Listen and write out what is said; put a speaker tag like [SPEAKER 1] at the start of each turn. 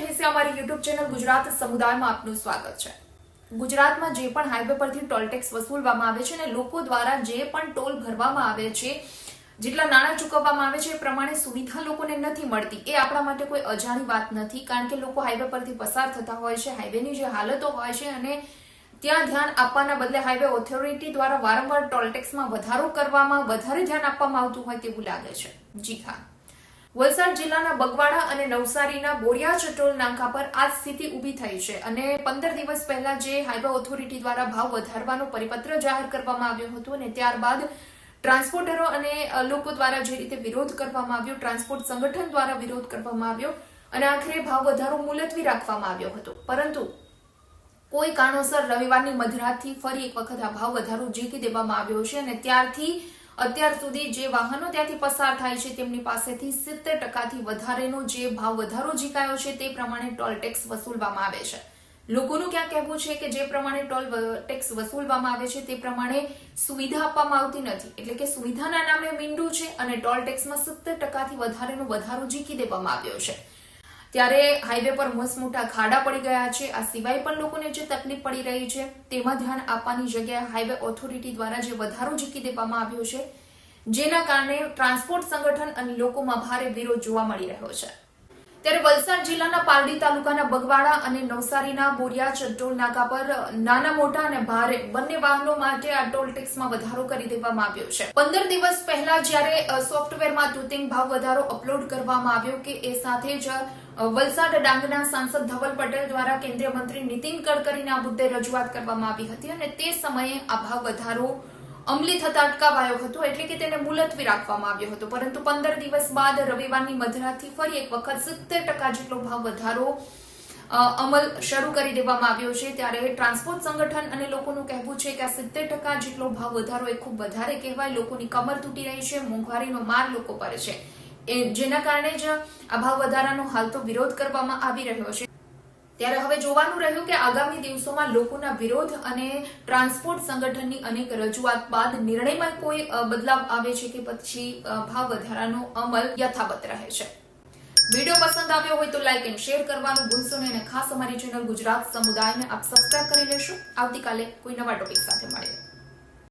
[SPEAKER 1] દિવસે અમારી YouTube channel Gujarat સમુદાયમાં આપનું સ્વાગત છે. ગુજરાતમાં જે પણ હાઈવે પરથી ટોલ ટેક્સ વસૂલવામાં આવે છે અને લોકો દ્વારા જે પણ ટોલ ભરવામાં આવે છે, જેટલા નાણાં ચૂકવવામાં આવે છે એ પ્રમાણે સુવિધા લોકોને નથી મળતી. એ આપણા માટે કોઈ અજાણી વાત નથી, કારણ કે લોકો હાઈવે પરથી પસાર થતા હોય છે હાઈવેની જે હાલતો હોય છે અને ત્યાં ધ્યાન આપવાના બદલે હાઈવે ઓથોરિટી દ્વારા વારંવાર ટોલ ટેક્સમાં વધારો કરવામાં, વધારે ધ્યાન આપવામાં આવતું હોય તેવું લાગે છે. જી હા. વલસાડ જિલ્લાના બગવાડા અને નવસારીના બોરિયા ચટોલ નાકા પર આ સ્થિતિ ઊભી થઈ છે અને પંદર દિવસ પહેલા જે હાઈવે ઓથોરિટી દ્વારા ભાવ વધારવાનો પરિપત્ર જાહેર કરવામાં આવ્યો હતો અને ત્યારબાદ ટ્રાન્સપોર્ટરો અને લોકો દ્વારા જે રીતે વિરોધ કરવામાં આવ્યો, ટ્રાન્સપોર્ટ સંગઠન દ્વારા વિરોધ કરવામાં આવ્યો અને આખરે ભાવ વધારો મુલતવી રાખવામાં આવ્યો હતો. પરંતુ કોઈ કારણોસર રવિવારની મધરાતથી ફરી એક વખત આ ભાવ વધારો જીતી દેવામાં આવ્યો છે અને ત્યારથી અત્યાર સુધી જે વાહનો ત્યાંથી પસાર થાય છે તેમની પાસેથી સિત્તેર ટકાથી વધારેનો જે ભાવ વધારો ઝીકાયો છે તે પ્રમાણે ટોલ ટેક્સ વસૂલવામાં આવે છે. લોકોનું ક્યાં કહેવું છે કે જે પ્રમાણે ટોલ ટેક્સ વસૂલવામાં આવે છે તે પ્રમાણે સુવિધા આપવામાં આવતી નથી. એટલે કે સુવિધાના નામે મીંડું છે અને ટોલ ટેક્સમાં સિત્તેર ટકાથી વધારેનો વધારો ઝીકી દેવામાં આવ્યો છે. ત્યારે હાઈવે પર મસમોટા ખાડા પડી ગયા છે. આ સિવાય પણ લોકોને જે તકલીફ પડી રહી છે, તેમાં ધ્યાન આપવાની જગ્યાએ હાઈવે ઓથોરિટી દ્વારા જે વધારો ઝીકી દેવામાં આવ્યો છે, જેના કારણે ટ્રાન્સપોર્ટ સંગઠન અને લોકોમાં ભારે વિરોધ જોવા મળી રહ્યો છે. ત્યારે વલસાડ જિલ્લાના પારડી તાલુકાના બગવાડા અને નવસારીના બોરિયા ચટ્ટોલ નાકા પર નાના, મોટા અને ભારે બંને વાહનો માટે આ ટોલ ટેક્સમાં વધારો કરી દેવામાં આવ્યો છે. પંદર દિવસ પહેલા જ્યારે સોફ્ટવેરમાં તૂતિંગ ભાવ વધારો અપલોડ કરવામાં આવ્યો કે એ સાથે જ વલસાડ ડાંગના સાંસદ ધવલ પટેલ દ્વારા કેન્દ્રીય મંત્રી નીતિન ગડકરીને આ મુદ્દે રજૂઆત કરવામાં આવી હતી અને તે સમયે આ ભાવ વધારો અમલી થતા અટકાવાયો હતો એટલે કે તેને મુલતવી રાખવામાં આવ્યો હતો. પરંતુ પંદર દિવસ બાદ રવિવારની મધરાતથી ફરી એક વખત સિત્તેર ટકા જેટલો ભાવ વધારો અમલ શરૂ કરી દેવામાં આવ્યો છે. ત્યારે ટ્રાન્સપોર્ટ સંગઠન અને લોકોનું કહેવું છે કે આ સિત્તેર ટકા જેટલો ભાવ વધારો એ ખૂબ વધારે કહેવાય. લોકોની કમર તૂટી રહી છે, મોંઘવારીનો માર લોકો પર છે. જેના કારણે જ આ ભાવ વધારાનો હાલ તો વિરોધ કરવામાં આવી રહ્યો છે. ત્યારે હવે જોવાનું રહ્યું કે આગામી દિવસોમાં લોકોના વિરોધ અને ટ્રાન્સપોર્ટ સંગઠનની અનેક રજૂઆત બાદ નિર્ણયમાં કોઈ બદલાવ આવે છે કે પછી ભાવ વધારાનો અમલ યથાવત રહે છે. વીડિયો પસંદ આવ્યો હોય તો લાઈક એન્ડ શેર કરવાનું ભૂલશો નહીં અને ખાસ અમારી ચેનલ ગુજરાત સમુદાયને આપ સબસ્ક્રાઇબ કરી લેશો. આવતીકાલે કોઈ નવા ટોપિક સાથે મળીએ.